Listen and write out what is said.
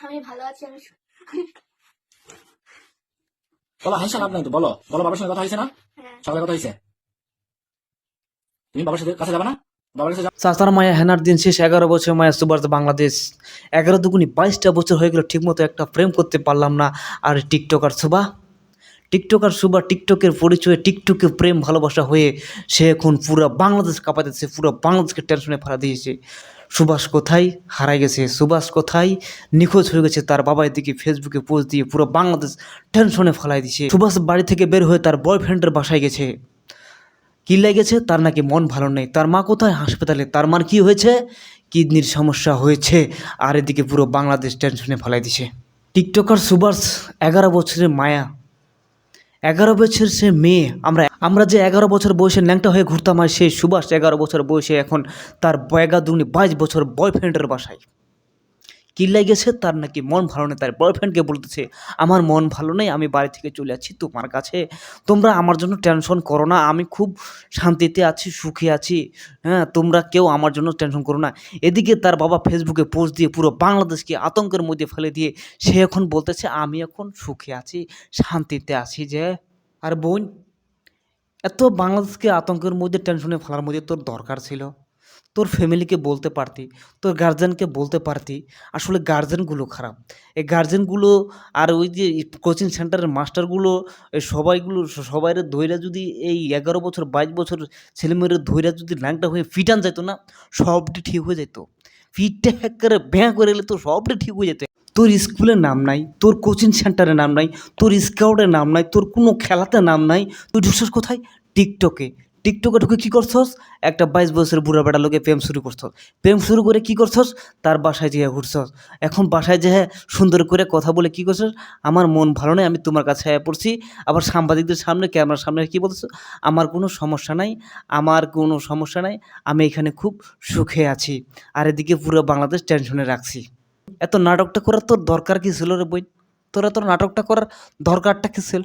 আমি ভালো আছি আমি বলো হাসা লাভ নাই তো বলো। বলো বাবার সঙ্গে কথা হয়েছে না? হ্যাঁ। সকালে কথা হয়েছে? তুমি বাবার সাথে কাছে যাবে না? মায়া হেনার দিন শেষ এগারো বছর মায়া সুবার্স বাংলাদেশ। এগারো দুগুনি বাইশটা বছর হয়ে গেল ঠিকমতো একটা প্রেম করতে পারলাম না। আর টিকটকার সুবা টিকটকার সুবা টিকটকের পরিচয়ে টিকটকে প্রেম ভালোবাসা হয়ে সে এখন পুরো বাংলাদেশ কাঁপাতেছে পুরো বাংলাদেশকে টেনশনে ফেলা দিয়েছে। সুভাষ কোথায়? হারাই গেছে সুভাষ কোথায়? নিখোঁজ হয়ে গেছে তার বাবা এদিকে ফেসবুকে পোস্ট দিয়ে পুরো বাংলাদেশ টেনশনে ফেলাই দিছে। সুভাষ বাড়ি থেকে বের হয়ে তার বয়ফ্রেন্ডের বাসায় গেছে। কি লেগেছে? তার নাকি মন ভালো নেই। তার মা কোথায়? হাসপাতালে। তার মার কি হয়েছে? কিডনির সমস্যা হয়েছে। আর এদিকে পুরো বাংলাদেশ টেনশনে ফেলাই দিছে। টিকটকার সুভাষ এগারো বছরের মায়া এগারো বছর সে মেয়ে, আমরা আমরা যে এগারো বছর বয়সে ন্যাংটা হয়ে ঘুরতাম আর সেই সুভাষ এগারো বছর বয়সে এখন তার বয়গা দুনি বাইশ বছর বয়ফ্রেন্ডের বাসায়। কি গেছে তার নাকি মন ভালো নেই, তার বয়ফ্রেন্ডকে বলতেছে, আমার মন ভালো নেই, আমি বাড়ি থেকে চলে যাচ্ছি তোমার কাছে। তোমরা আমার জন্য টেনশন করো না, আমি খুব শান্তিতে আছি, সুখে আছি। হ্যাঁ তোমরা কেউ আমার জন্য টেনশন করো না। এদিকে তার বাবা ফেসবুকে পোস্ট দিয়ে পুরো বাংলাদেশকে আতঙ্কের মধ্যে ফেলে দিয়ে, সে এখন বলতেছে, আমি এখন সুখে আছি, শান্তিতে আছি যে, আর বোন, এত বাংলাদেশকে আতঙ্কের মধ্যে টেনশনে ফেলার মধ্যে তোর দরকার ছিল? তোর ফ্যামিলিকে বলতে পারতি, তোর গার্জেনকে বলতে পারতি, আসলে গার্জেনগুলো খারাপ। এই গার্জেনগুলো আর ওই যে কোচিং সেন্টারের মাস্টারগুলো এই সবাইগুলো সবাই ধৈরা যদি এই এগারো বছর, বাইশ বছর ছেলেমেয়েরা ধৈরা যদি ল্যাংটা হয়ে ফিটান যেত না, সবটি ঠিক হয়ে যেত ফিটটা করে ভ্যাঁ করে এলে তো সবটি ঠিক হয়ে যেত। তোর স্কুলের নাম নাই, তোর কোচিং সেন্টারের নাম নাই, তোর স্কাউটের নাম নাই, তোর কোনো খেলাতে নাম নাই, তুই ঢুকছিস কোথায়? টিকটকে টিকটকে ঢুকে কী করছস? একটা বাইশ বছরের বুড়া বেটা লোকে প্রেম শুরু করছস। প্রেম শুরু করে কি করছস? তার বাসায় যেয়ে ঘুরছস। এখন বাসায় যেয়ে সুন্দর করে কথা বলে কি করছস? আমার মন ভালো নেই, আমি তোমার কাছে পড়ছি। আবার সাংবাদিকদের সামনে, ক্যামেরার সামনে কি বলছো আমার কোনো সমস্যা নাই, আমার কোনো সমস্যা নাই, আমি এখানে খুব সুখে আছি। আর এদিকে পুরো বাংলাদেশ টেনশনে রাখছি। এত নাটকটা করার তোর দরকার কি ছিল রে বই? তোর এত নাটকটা করার দরকারটা কি ছিল?